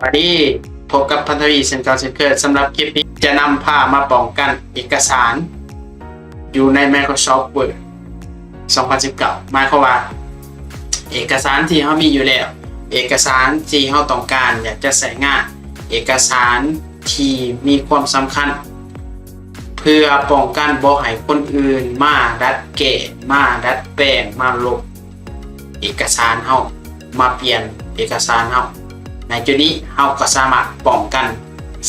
วันนี้พบกับพันธวีเซนเกาเซนเกอร์สำหรับคลิปนี้จะนำพามาป้องกันเอกสาร อยู่ใน Microsoft Word 2019หมายความว่า เอกสารที่เขามีอยู่แล้ว เอกสารที่เขาต้องการอยากจะใส่งาน เอกสารที่มีความสำคัญ เพื่อป้องกันบ่ให้คนอื่น มาดัดแก้มาดัดแปลงมาลบเอกสารเฮามาเปลี่ยนเอกสารเฮา ในจุดนี้เฮาก็สามารถป้องกัน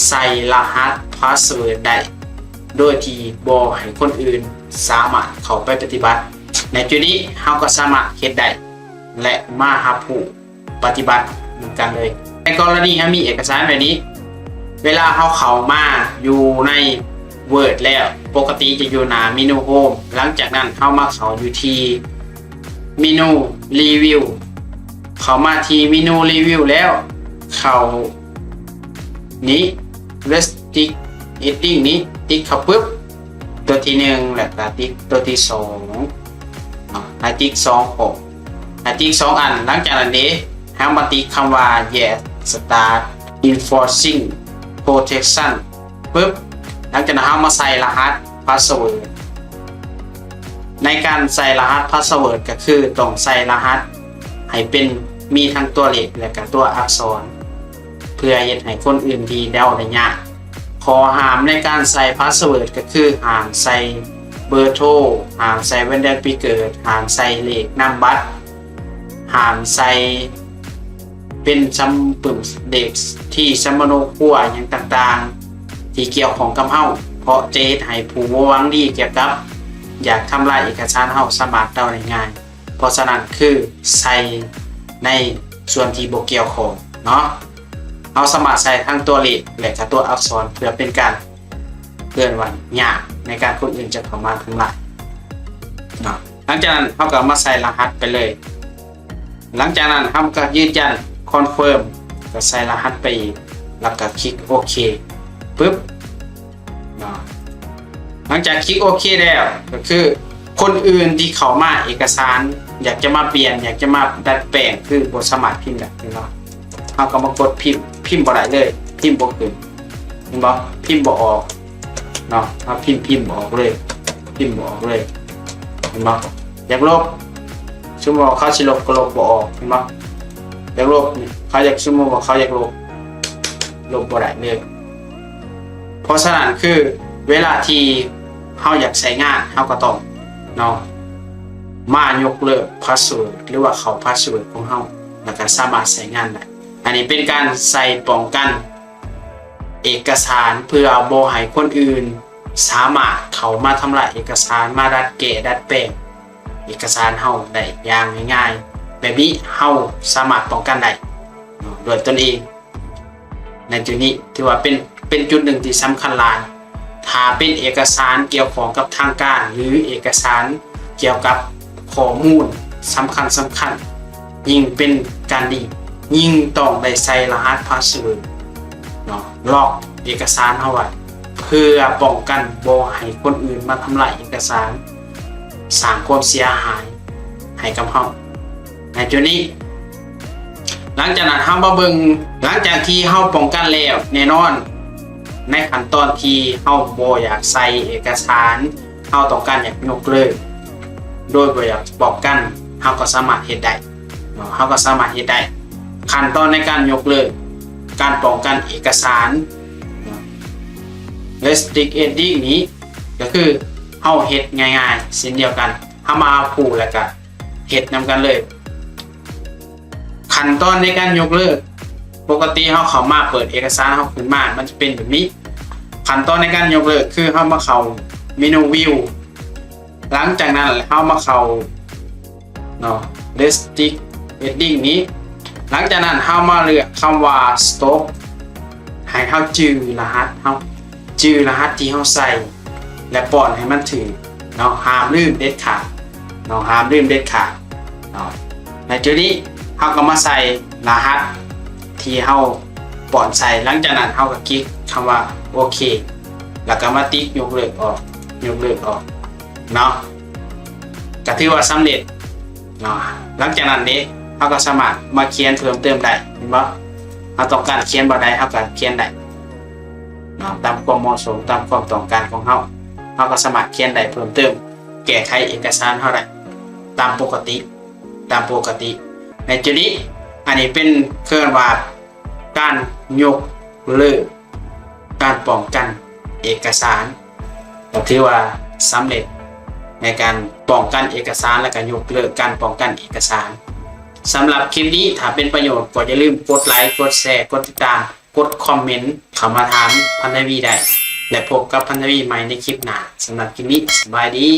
ใส่รหัสพาสเวิร์ดได้ โดยที่บ่ให้คนอื่นสามารถเข้าไปปฏิบัติ ในจุดนี้เฮาก็สามารถเฮ็ดได้และมาหาผู้ปฏิบัติเหมือนกันเลย ในกรณีถ้ามีเอกสารแบบนี้ เวลาเขาเข้ามาอยู่ใน Word แล้วปกติจะอยู่หน้าเมนูโฮมหลังจากนั้นเข้ามาเขาอยู่ที่เมนูรีวิวเข้ามาที่เมนูรีวิวแล้ว เขานี้ restrict editing นี้ติ๊กเข้าปุ๊บ ตัวที่หนึ่งแล้วก็ติ๊กตัวที่สองอ่าติ๊กสองหกให้ติ๊กสองอัน หลังจากนั้นนี้ห้ามาติ๊กคำว่า yes start enforcing protection ปุ๊บ หลังจากนั้นเรามาใส่รหัส password ในการใส่รหัส password ก็คือต้องใส่รหัส ให้เป็นมีทั้งตัวเลขและก็ตัวอักษร พื่อเฮ็ดให้คนอื่นดีเดาได้ยากขอหามในการใส่ password ก็คือหามใส่เบอร์โทรหามใส่วันเดือนปีเกิด หามใส่เลขนามบัตรหามใส่เป็นซัมปึมเด็กที่ซัมโนครัวอย่างต่างๆ ที่เกี่ยวของกับเฮาเพราะจะเฮ็ดให้ผู้วังดีเกี่ยวกับ อยากทำลายเอกสารเฮาสามารถเดาได้ง่าย เพราะฉะนั้นคือใส่ในส่วนที่บ่เกี่ยวของเนาะ เฮาสามารใส่ทั้งตัวเลขและก็ตัวอักษรเพื่อเป็นการเตือนวันยากในการคนอื่นจะเข้ามาทำลายเนาะหลังจากนั้นเฮาก็มาใส่รหัสไปเลย หลังจากนั้นทำก็ยืนยันคอนเฟิร์มก็ใส่รหัสไปอีกแล้วก็คลิกโอเคปุ๊บเนาะหลังจากคลิกโอเคแล้วก็คือคนอื่นที่เขามาเอกสาร อยากจะมาเปลี่ยน อยากจะมาดัดแปลงคือบทสมัครพิมพ์แบบนี้เนาะ เขาก็มากดพิมพ์พิมพ์บ่ได้เลย พิมพ์บ่ขึ้นเห็นบ่พิมพ์บ่ออกเนาะถ้าพิมพ์พิมพ์บ่ออกเลย พิมพ์บ่ออกเลยเห็นบ่อยากลบชั่วโมงเขาสิลบก็ลบบ่ออกเห็นปะอยากลบนี่เขาอยากชั่วโมงว่าเขาอยากลบลบบ่ได้เลยเพราะฉะนั้นคือเวลาที่เขาอยากใช้งานเขาก็ต้องเนาะมายกเลิกพาสเวิร์ดหรือว่าเขาพาสเวิร์ดของเขาแล้วก็สามารถใช้งานได้ อันนี้เป็นการใส่ป้องกัน เอกสารเพื่อบ่ให้คนอื่น สามารถเขามาทำลายเอกสารมาดัดแกะดัดแปลงเอกสารเฮาได้อย่างง่ายๆแบบนี้เฮาสามารถป้องกันได้ด้วยตนเอง ในจุดนี้ถือว่าเป็นเป็นจุดหนึ่งที่สำคัญหลายถ้าเป็นเอกสารเกี่ยวของกับทางการ หรือเอกสารเกี่ยวกับข้อมูลสำคัญสำคัญ ยิ่งเป็นการดี ยิ่งต้องได้ใส่รหัสพาสเวิร์ดเนาะล็อกเอกสารเอาไว้เพื่อป้องกันบ่ให้คนอื่นมาทำลายเอกสารสร้างความเสียหายให้กับเฮาในจุดนี้ หลังจากนั้นเฮามาเบิ่งหลังจากที่เฮาป้องกันแล้วแน่นอน ในขั้นตอนที่เฮาบ่อยากใส่เอกสารเฮาต้องการอยากยกเลิกโดยบ่อยากป้องกันเฮาก็สามารถเฮ็ดได้เนาะเฮาก็สามารถเฮ็ดได้ ขั้นตอนในการยกเลิก การป้องกันเอกสารเนาะ restrict edit นี้ ก็คือเฮาเฮ็ดง่ายๆเช่นเดียวกันเฮามาเอาผูแล้วก็เฮ็ดนำกันเลย ขั้นตอนในการยกเลิก ปกติเฮาเข้ามาเปิดเอกสารเฮาขึ้นมา มันจะเป็นแบบนี้ ขั้นตอนในการยกเลิกคือเฮามาเข้าเมนูวิวหลังจากนั้นเฮามาเข้าเนาะ restrict heading นี้ หลังจากนั้นเฮามาเลือกคำว่า stop ให้เฮาจือรหัสเฮาจือรหัสที่เฮาใส่ และป้อนให้มันถึงเนาะห้ามลืมเด็ดขาดเนาะห้ามลืมเด็ดขาดเนาะในจุดนี้เฮาก็มาใส่รหัสที่เฮาป้อนใส่หลังจากนั้นเฮาก็คลิกคำว่าโอเค แล้วก็มาติ๊กยกเลิกออกยกเลิกออกเนาะก็ถือว่าสำเร็จเนาะหลังจากนั้นนี้ เฮาก็สามารถมาเขียนเพิ่มเติมได้เห็นบ่เราต้องการเขียนบ่ได้เฮาก็เขียนได้ตามความเหมาะสมตามความต้องการของเฮาเฮาก็สามารถเขียนได้เพิ่มเติม แก้ไขเอกสารเฮาได้ตามปกติ ตามปกติ ในจุดนี้อันนี้เป็นเครื่องว่าการยกเลิกการป้องกันเอกสารก็ถือว่าสำเร็จในการป้องกันเอกสารและการยกเลิกการป้องกันเอกสาร สำหรับคลิปนี้ถ้าเป็นประโยชน์ก็อย่าลืมกดไลค์ กดแชร์ กดติดตาม กดคอมเมนต์เข้ามาถามพันธวีได้ และพบกับพันธวีใหม่ในคลิปหน้าสำหรับคลิปนี้สบายดี